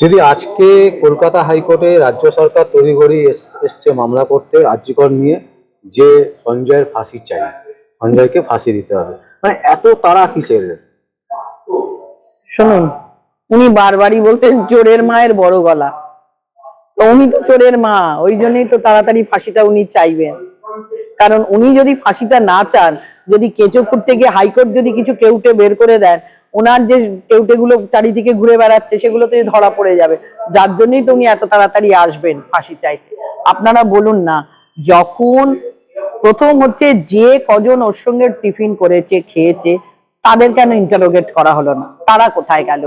দিদি আজকে কলকাতা হাইকোর্টে রাজ্য সরকার তড়িঘড়ি এস- এসছে মামলা করতে আর্যিকর নিয়ে, যে সঞ্জয়ের ফাঁসি চাই, সঞ্জয়কে ফাঁসি দিতে হবে মানে এত তারা কিসের? শুনুন, উনি বারবারই বলতেন চোরের মায়ের বড় গলা। তো উনি তো চোরের মা, ওই জন্যই তো তাড়াতাড়ি ফাঁসিটা উনি চাইবেন। কারণ উনি যদি ফাঁসিটা না চান, যদি কেঁচো খুঁড়তে গিয়ে হাইকোর্ট যদি কিছু কেউটে বের করে দেন ওনার যে কেউটে গুলো চারিদিকে ঘুরে বেড়াচ্ছে সেগুলো সেগুলোতে ধরা পড়ে যাবে, যার জন্যই তো উনি এত তাড়াতাড়ি আসবেন ফাঁসি চাইতে। আপনারা বলুন না, যখন প্রথম হচ্ছে যে কজন ওর সঙ্গে টিফিন করেছে, খেয়েছে, তাদের কেন ইন্টারোগেট করা হলো না? তারা কোথায় গেল?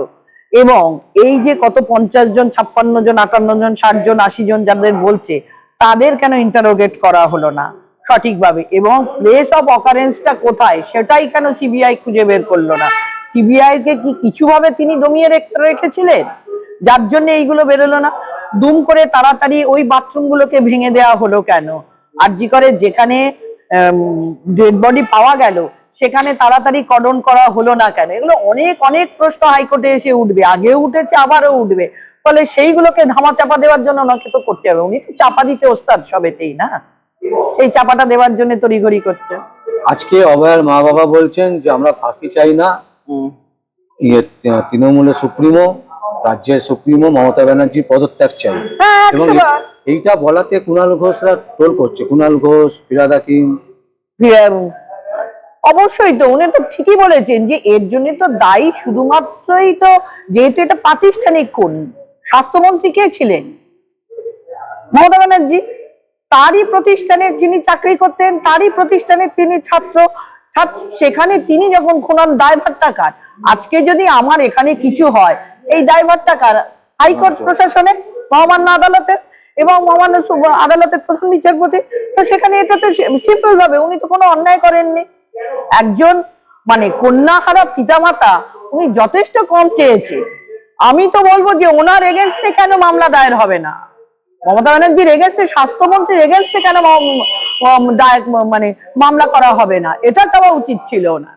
এবং এই যে কত পঞ্চাশ জন, ছাপ্পান্ন জন, আটান্ন জন, ষাট জন, আশি জন যাদের বলছে, তাদের কেন ইন্টারোগেট করা হলো না? সঠিকভাবে। এবং প্লেস অফ অকারেন্সটা কোথায়? সেটাই কেন সিবিআই খুঁজে বের করল না? সিবিআই কে কি কিছুভাবে তিনি দমিয়ে রেখেছিলেন? যার জন্য এইগুলো বেরোলো না। দুম করে তাড়াতাড়ি ওই বাথরুমগুলোকে ভেঙে দেওয়া হলো কেন? আর জি করে যেখানে ডেড বডি পাওয়া গেল, সেখানে তাড়াতাড়ি কর্ডন করা হলো না কেন? এগুলো অনেক অনেক প্রশ্ন হাইকোর্টে এসে উঠবে। আগেও উঠেছে, আবারও উঠবে। ফলে সেইগুলোকে ধামা চাপা দেওয়ার জন্য ওনাকে তো করতে হবে। উনি তো চাপা দিতে ওস্তাদ সবেতেই, না? সেই চাপাটা দেওয়ার জন্য তড়িঘড়ি করছে। আজকে অভয়ের মা বাবা বলছেন যে, আমরা ফাঁসি চাই না ইয়ে তৃণমূলের সুপ্রিমো রাজ্যের সুপ্রিমো মমতা ব্যানার্জির পদত্যাগ চাই। হ্যাঁ এবং। এইটা বলাতে কুণাল ঘোষরা টোল করছে। কুণাল ঘোষ ফিরাদ হাকিম অবশ্যই তো উনি তো ঠিকই বলেছেন যে এর জন্য তো দায়ী শুধুমাত্রই তো যেহেতু এটা প্রাতিষ্ঠানিক কোন স্বাস্থ্যমন্ত্রী কে ছিলেন? মমতা ব্যানার্জি তারই প্রতিষ্ঠানে যিনি চাকরি করতেন তারই প্রতিষ্ঠানে তিনি ছাত্র সেখানে তিনি যখন খোনার দায়ভারটা কার? আজকে যদি আমার এখানে কিছু হয় এই দায়ভারটা কার? হাইকোর্ট প্রশাসনে মহামান্য আদালতে এবং মহামান্য আদালতের প্রধান বিচারপতি। তো সেখানে এটা তো সিম্পল ভাবে উনি তো কোনো অন্যায় করেননি। একজন মানে কন্যাহারা পিতামাতা উনি যথেষ্ট কম চেয়েছে। আমি তো বলব যে ওনার এগেনস্টে কেন মামলা দায়ের হবে না? মমতা ব্যানার্জির এগেনস্টে স্বাস্থ্যমন্ত্রীর এগেনস্টে কেন মানে মামলা করা হবে না? এটা চাওয়া উচিত ছিল না।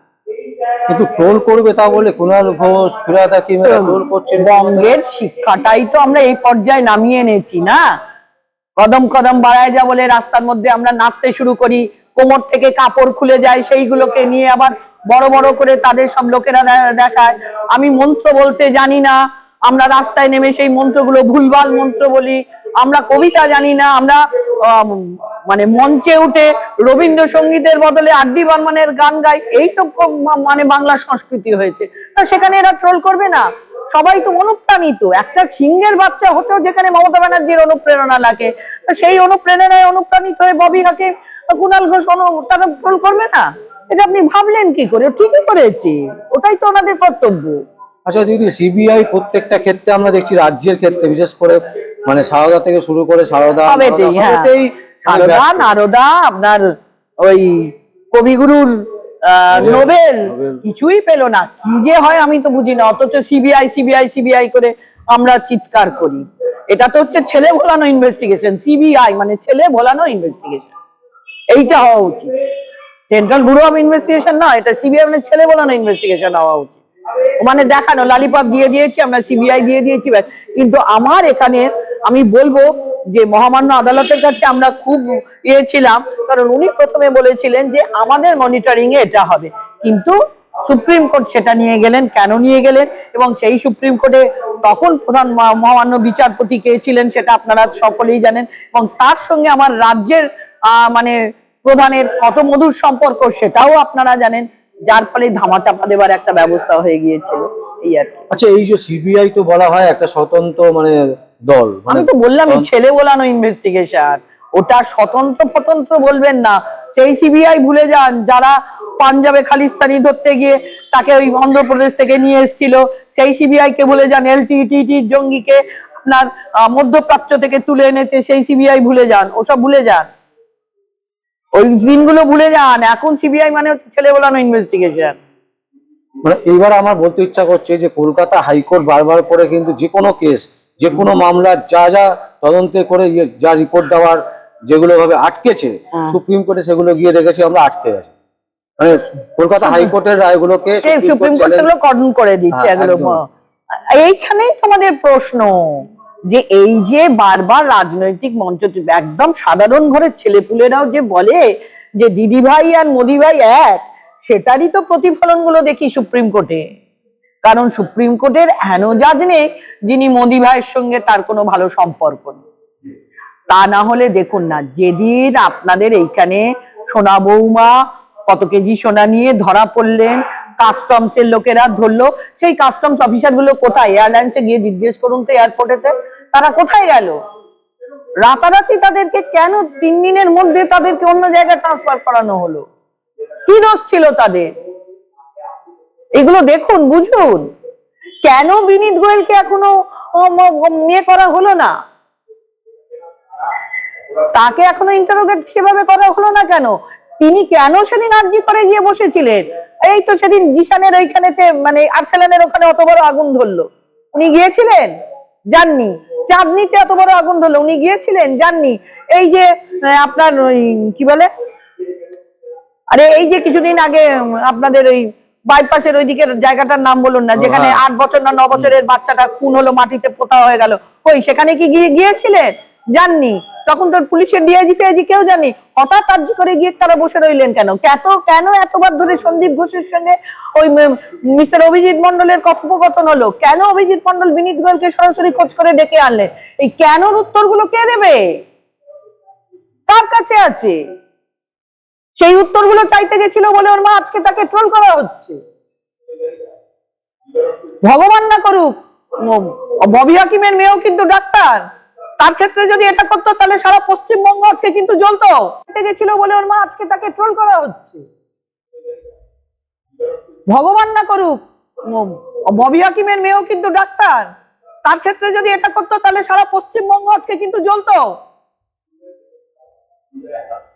কিন্তু টোল করবে তা বলে কুণাল ঘোষ ফিরাদ এরা টোল করছে বঙ্গের শিক্ষাটাই তো আমরা এই পর্যায়ে নামিয়ে এনেছি না? কদম কদম বাড়ায় যা বলে রাস্তার মধ্যে আমরা নাচতে শুরু করি কোমর থেকে কাপড় খুলে যায় সেইগুলোকে নিয়ে আবার বড় বড় করে তাদের সব লোকেরা দেখায়। আমি মন্ত্র বলতে জানি না আমরা রাস্তায় নেমে সেই মন্ত্রগুলো ভুলভাল মন্ত্র বলি আমরা কবিতা জানি না, আমরা মানে মঞ্চে উঠে রবীন্দ্রসঙ্গীতের বদলে আড্ডি বর্মনের গান গাই, এই তো মানে বাংলা সংস্কৃতি হয়েছে। তা সেখানে এরা ট্রোল করবে না। সবাই তো অনুপ্রাণিত। একটা সিংহের বাচ্চা হতেও যেখানে মমতা ব্যানার্জির অনুপ্রেরণা লাগে সেই অনুপ্রেরণায় অনুপ্রাণিত হয়ে ববি হাকে কুণাল ঘোষ তারা ট্রোল করবে না? এটা আপনি ভাবলেন কি করে? ঠিকই করেছে। ওটাই তো ওনাদের কর্তব্য। আচ্ছা দিদি সিবিআই প্রত্যেকটা ক্ষেত্রে আমরা দেখছি, রাজ্যের ক্ষেত্রে, বিশেষ করে মানে সারদা থেকে শুরু করে সারদা হ্যাঁ। সারদা। নারদা আপনার ওই কবিগুরুর নোবেল। কিছুই পেল না। কি যে হয় আমি তো বুঝি না অথচ সিবিআই সিবিআই সিবিআই করে আমরা চিৎকার করি। এটা তো হচ্ছে ছেলে ভোলানো ইনভেস্টিগেশন সিবিআই মানে ছেলে ভোলানো ইনভেস্টিগেশন এইটা হওয়া উচিত। সেন্ট্রাল ব্যুরো অফ ইনভেস্টিগেশন না এটা সিবিআই মানে ছেলে ভোলানো ইনভেস্টিগেশন হওয়া উচিত। মানে দেখানো লালিপপ দিয়ে দিয়েছি আমরা সিবিআই দিয়ে দিয়েছি ব্যাস। কিন্তু আমার এখানে আমি বলব যে মহামান্য আদালতের কাছে আমরা খুব ইয়ে ছিলাম, কারণ উনি প্রথমে বলেছিলেন যে আমাদের মনিটরিং এ এটা হবে। কিন্তু সুপ্রিম কোর্ট সেটা নিয়ে গেলেন, কেন নিয়ে গেলেন, এবং সেই সুপ্রিম কোর্টে তখন প্রধান মহামান্য বিচারপতি কে ছিলেন সেটা আপনারা সকলেই জানেন, এবং তার সঙ্গে আমার রাজ্যের মানে প্রধানের কত মধুর সম্পর্ক সেটাও আপনারা জানেন, যার ফলে ধামাচাপা দেবার একটা ব্যবস্থা হয়ে গিয়েছিল, এই আর আচ্ছা এই যে সিবিআই তো বলা হয় একটা স্বতন্ত্র মানে দল। মানে আমি তো বললাম ছেলে বলানো ইনভেস্টিগেশন ওটা স্বতন্ত্র ফতন্ত্র বলবেন না। সেই সিবিআই ভুলে যান যারা পাঞ্জাবে খালিস্তানি ধরতে গিয়ে তাকে ওই অন্ধ্রপ্রদেশ থেকে নিয়ে এসেছিল। সেই সিবিআই কে ভুলে যান এলটিটিটি জঙ্গিকে আপনার মধ্যপ্রাচ্য থেকে তুলে এনেছে সেই সিবিআই ভুলে যান ওসব ভুলে যান। ওই দিনগুলো ভুলে যান। এখন সিবিআই মানে হচ্ছে ছেলে বলানো ইনভেস্টিগেশন মানে এইবার আমার বলতে ইচ্ছা করছে যে কলকাতা হাইকোর্ট বারবার করে কিন্তু যে কোনো কেস যে কোনো মামলা যা যা তদন্তে করে যা রিপোর্ট দেওয়ার যেগুলো ভাবে আটকেছে সুপ্রিম কোর্টে সেগুলো গিয়ে দেখেছি আমরা আটকে গেছে মানে কলকাতা হাইকোর্টের রায়গুলোকে সুপ্রিম কোর্ট সেগুলো কর্ডন করে দিচ্ছে হ্যাঁ, এগুলো। এইখানেই তোমাদের প্রশ্ন যে এই যে বারবার রাজনৈতিক মঞ্চ একদম সাধারণ ঘরের ছেলেপুলেরাও যে বলে যে দিদি ভাই আর মোদি ভাই এক সেটারই তো প্রতিফলনগুলো দেখি সুপ্রিম কোর্টে। কারণ সুপ্রিম কোর্টের হেন জাজ নেই যিনি মোদি ভাইয়ের সঙ্গে তার কোনো ভালো সম্পর্ক নেই। তা না হলে দেখুন না, যেদিন আপনাদের এইখানে সোনা বৌমা কত কেজি সোনা নিয়ে ধরা পড়লেন কাস্টমস এর লোকেরা ধরলো, সেই কাস্টমস অফিসারগুলো কোথায়? এয়ারলাইন্সে গিয়ে জিজ্ঞেস করুন তো এয়ারপোর্টেতে তারা কোথায় গেল? রাতারাতি তাদেরকে কেন তিন দিনের মধ্যে তাদেরকে অন্য জায়গায় ট্রান্সফার করানো হলো? কি দোষ ছিল তাদের? এগুলো দেখুন, বুঝুন। কেন বিনীত গোয়েলকে এখনও ইয়ে করা হলো না? তাকে এখনও ইন্টারোগেট সেভাবে করা হলো না কেন? তিনি কেন সেদিন আর্জি করে গিয়ে বসেছিলেন? এই তো সেদিন জিসানের ওইখানেতে মানে আর্সেলানের ওখানে অত বড় আগুন ধরলো। উনি গিয়েছিলেন? যাননি। চাঁদনিতে এত বড় আগুন ধরলো। উনি গিয়েছিলেন? যাননি। এই যে আপনার কি বলে? আরে এই যে কিছুদিন আগে আপনাদের ওই বাইপাসের ওই দিকের জায়গাটার নাম বলুন না যেখানে হ্যাঁ। আট বছর না ন বছরের বাচ্চাটা খুন হলো মাটিতে পোতা হয়ে গেল। কই সেখানে কি গিয়ে গিয়েছিলেন? যাননি তখন তোর পুলিশের ডিআইজি ফিআইজি কেউ জানি? হঠাৎ আর্য করে গিয়ে তারা বসে রইলেন কেন? কত কেন এতবার ধরে সন্দীপ ঘোষের সঙ্গে ওই মিস্টার অভিজিৎ মন্ডলের কথোপকথন হলো? কেন অভিজিৎ মন্ডল বিনীত গোয়েলকে সরাসরি খোঁজ করে ডেকে আনলেন? এই কেনর উত্তরগুলো কে দেবে? কার কাছে আছে? সেই উত্তরগুলো চাইতে গেছিল বলে ওর মা আজকে তাকে ট্রোল করা হচ্ছে। ভগবান না করুক ববি হাকিমের মেয়েও কিন্তু ডাক্তার। তার ক্ষেত্রে যদি এটা করতো, তাহলে সারা পশ্চিমবঙ্গ আজকে কিন্তু জ্বলতো। গেছিল বলে ওর মা আজকে তাকে ট্রোল করা হচ্ছে। ভগবান না করুক ববি হাকিমের মেয়েও কিন্তু ডাক্তার। তার ক্ষেত্রে যদি এটা করতো, তাহলে সারা পশ্চিমবঙ্গ আজকে কিন্তু জ্বলতো।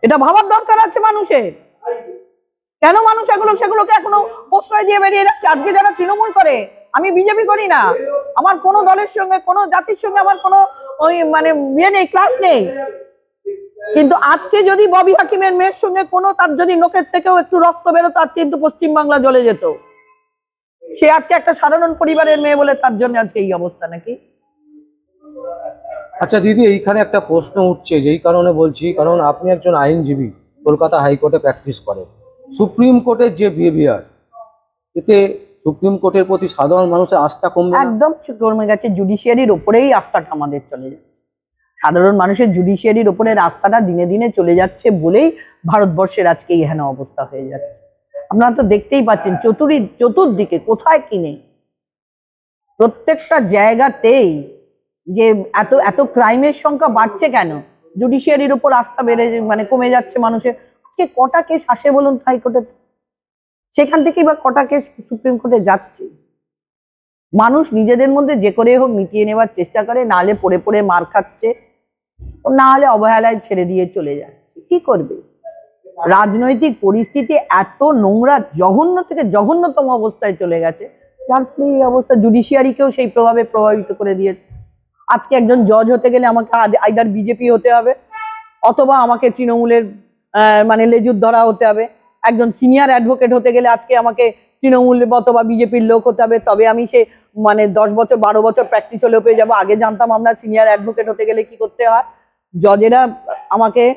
এটা ভাবার দরকার আছে মানুষের। কেন মানুষ এগুলো সেগুলোকে এখনও প্রশ্রয় দিয়ে বেরিয়ে যাচ্ছে? আজকে যারা তৃণমূল করে, আমি বিজেপি করি না। আমার কোনো দলের সঙ্গে, কোনো জাতির সঙ্গে আমার কোনো ওই মানে ইয়ে নেই ক্লাস নেই। কিন্তু আজকে যদি ববি হাকিমের মেয়ের সঙ্গে কোনো তার যদি নোকের থেকেও একটু রক্ত বেরোতো, আজকে কিন্তু পশ্চিমবাংলা জ্বলে যেত। সে আজকে একটা সাধারণ পরিবারের মেয়ে বলে তার জন্য আজকে এই অবস্থা নাকি? আচ্ছা দিদি, এইখানে একটা প্রশ্ন উঠছে, যেই কারণে বলছি, কারণ আপনি একজন আইনজীবী, কলকাতা হাইকোর্টে প্র্যাকটিস করেন। সুপ্রিম কোর্টের যে বিহেভিয়ার, এতে সুপ্রিম কোর্টের প্রতি সাধারণ মানুষের আস্থা কমবে একদম কমে গেছে জুডিশিয়ারির ওপরেই আস্থাটা আমাদের চলে যাচ্ছে। সাধারণ মানুষের জুডিশিয়ারির ওপরে রাস্তাটা দিনে দিনে চলে যাচ্ছে বলেই ভারতবর্ষের আজকে এই হেন অবস্থা হয়ে যাচ্ছে। আপনারা তো দেখতেই পাচ্ছেন চতুর্দি চতুর্দিকে কোথায় কি নেই? প্রত্যেকটা জায়গাতেই যে এত এত ক্রাইমের সংখ্যা বাড়ছে কেন? জুডিশিয়ারির উপর আস্থা বেড়ে মানে কমে যাচ্ছে মানুষের। আজকে কটা কেস আসে বলুন হাইকোর্টে সেখান থেকেই বা কটা কেস সুপ্রিম কোর্টে যাচ্ছে? মানুষ নিজেদের মধ্যে যে করে হোক মিটিয়ে নেওয়ার চেষ্টা করে নাহলে পড়ে পড়ে মার খাচ্ছে, না হলে অবহেলায় ছেড়ে দিয়ে চলে যাচ্ছে। কি করবে? রাজনৈতিক পরিস্থিতি এত নোংরা, জঘন্য থেকে জঘন্যতম অবস্থায় চলে গেছে, যার ফলে এই অবস্থা জুডিশিয়ারিকেও সেই প্রভাবে প্রভাবিত করে দিয়েছে। আজকে একজন জজ হতে গেলে আমাকে আইদার বিজেপি হতে হবে, অথবা আমাকে তৃণমূলের মানে লেজুর ধরা হতে হবে। একজন সিনিয়র অ্যাডভোকেট হতে গেলে আজকে আমাকে তৃণমূল অথবা বিজেপির লোক হতে হবে। তবে আমি সে মানে দশ বছর, বারো বছর প্র্যাকটিস হলেও পেয়ে যাব। আগে জানতাম আমরা সিনিয়র অ্যাডভোকেট হতে গেলে কি করতে হয়। জজেরা আমাকে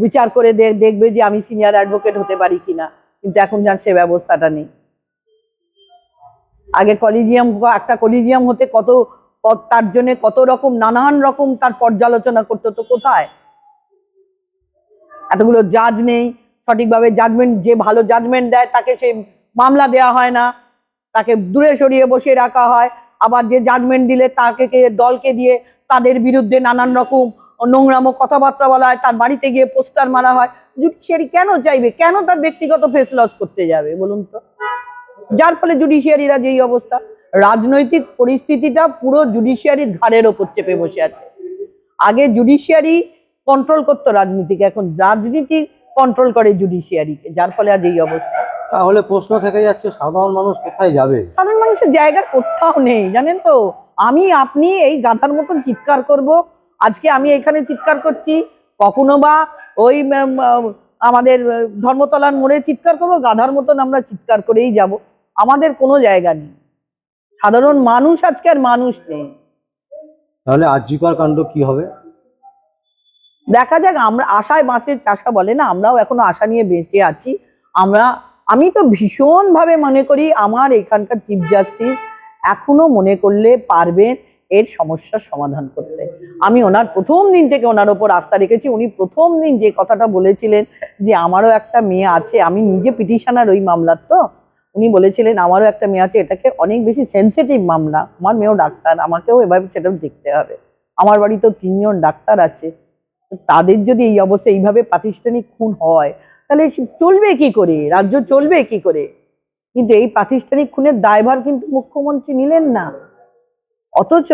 বিচার করে দেখবে যে আমি সিনিয়র অ্যাডভোকেট হতে পারি কিনা। কিন্তু এখন যান সে ব্যবস্থাটা নেই। আগে কলিজিয়াম একটা কলিজিয়াম হতে কত- তার জন্য কত রকম, নানান রকম তার পর্যালোচনা করতে তো কোথায়? এতগুলো জাজ নেই। সঠিকভাবে জাজমেন্ট যে ভালো জাজমেন্ট দেয়, তাকে সেই মামলা দেয়া হয় না। তাকে দূরে সরিয়ে বসিয়ে রাখা হয়। আবার যে জাজমেন্ট দিলে, তাকে দলকে দিয়ে তাদের বিরুদ্ধে নানান রকম নোংরামো কথাবার্তা বলা হয়। তার বাড়িতে গিয়ে পোস্টার মারা হয়। জুডিশিয়ারি কেন চাইবে? কেন তার ব্যক্তিগত ফেস লস করতে যাবে? বলুন তো। যার ফলে জুডিশিয়ারিরা যেই অবস্থা। রাজনৈতিক পরিস্থিতিটা পুরো জুডিশিয়ারির ঘাড়ের ওপর চেপে বসে আছে। আগে জুডিশিয়ারি কন্ট্রোল করতো রাজনীতিকে এখন রাজনীতি কন্ট্রোল করে জুডিশিয়ারিকে যার ফলে আজ এই অবস্থা। তাহলে প্রশ্ন থেকে যাচ্ছে সাধারণ মানুষ কোথায় যাবে? সাধারণ মানুষের জায়গা কোথাও নেই জানেন তো? আমি আপনি এই গাধার মতন চিৎকার করব। আজকে আমি এখানে চিৎকার করছি কখনো বা ওই আমাদের ধর্মতলার মোড়ে চিৎকার করব গাধার মতন আমরা চিৎকার করেই যাব। আমাদের কোনো জায়গা নেই। সাধারণ মানুষ আজকে আর মানুষ নেই। তাহলে আর্যিকর কাণ্ড কি হবে? দেখা যাক আমরা আশায় বাঁচের চাষা বলে না আমরাও এখনও আশা নিয়ে বেঁচে আছি। আমরা আমি তো ভীষণ ভাবে মনে করি আমার এখানকার চিফ জাস্টিস এখনও মনে করলে পারবেন এর সমস্যার সমাধান করতে। আমি ওনার প্রথম দিন থেকে ওনার ওপর আস্থা রেখেছি। উনি প্রথম দিন যে কথাটা বলেছিলেন যে আমারও একটা মেয়ে আছে আমি নিজে পিটিশনার ওই মামলার তো। উনি বলেছিলেন, আমারও একটা মেয়ে আছে, এটাকে অনেক বেশি সেন্সিটিভ মামলা। আমার মেয়েও ডাক্তার, আমাকেও এভাবে সেটা দেখতে হবে। আমার বাড়িতেও তিনজন ডাক্তার আছে। তাদের যদি এই অবস্থা এইভাবে প্রাতিষ্ঠানিক খুন হয়, তাহলে চলবে কি করে? রাজ্য চলবে কি করে? কিন্তু এই প্রাতিষ্ঠানিক খুনের দায়ভার কিন্তু মুখ্যমন্ত্রী নিলেন না। অথচ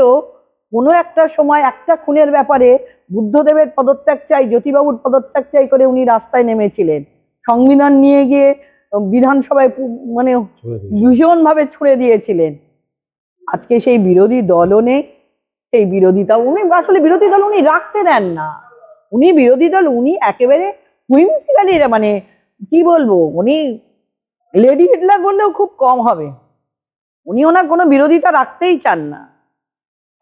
কোনো একটা সময় একটা খুনের ব্যাপারে বুদ্ধদেবের পদত্যাগ চাই, জ্যোতিবাবুর পদত্যাগ চাই করে উনি রাস্তায় নেমেছিলেন। সংবিধান নিয়ে গিয়ে বিধানসভায় মানে। ভীষণভাবে ছুড়ে দিয়েছিলেন। আজকে সেই বিরোধী দলও নেই সেই বিরোধিতা উনি আসলে বিরোধী দল উনি রাখতে দেন না। উনি বিরোধী দল উনি একেবারে হুইমফিকালি মানে কি বলব উনি লেডি হিটলার বললেও খুব কম হবে। উনি ওনার কোনো বিরোধিতা রাখতেই চান না।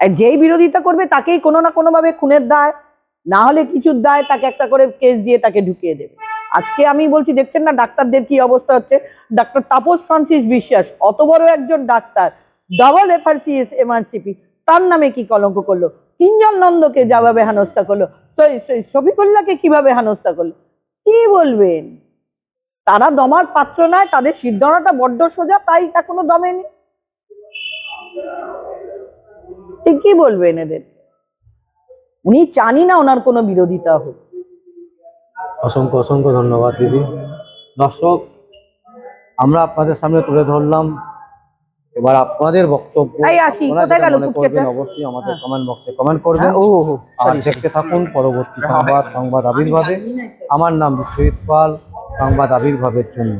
আর যেই বিরোধিতা করবে তাকেই কোনো না কোনোভাবে খুনের দায় না হলে কিছুর দায় তাকে একটা করে কেস দিয়ে তাকে ঢুকিয়ে দেবে। আজকে আমি বলছি, দেখছেন না ডাক্তারদের কি অবস্থা হচ্ছে? ডাক্তার তাপস ফ্রান্সিস বিশ্বাস, অত বড় একজন ডাক্তার ডাবল এফআরসিএস এমআরসিপি তার নামে কি কলঙ্ক করল? কিঞ্জন নন্দকে যাভাবে হেনস্থা করল শফিকুল্লাহকে কীভাবে হেনস্থা করল? কি বলবেন? তারা দমার পাত্র নয়, তাদের সিদ্ধনাটা বড্ড সোজা, তাই এখনও ঠিক কি বলবেন এদের উনি চানি না ওনার কোনো বিরোধিতা হোক। অসংখ্য অসংখ্য ধন্যবাদ দিদি দর্শক আমরা আপনাদের সামনে তুলে ধরলাম এবার আপনাদের বক্তব্য? করবেন অবশ্যই আমাদের। কমেন্ট বক্সে কমেন্ট করবেন হ্যাঁ, আর। দেখতে থাকুন পরবর্তী সংবাদ সংবাদ আবির্ভাবে আমার নাম বিশ্বজিৎ পাল সংবাদ আবির্ভাবের জন্য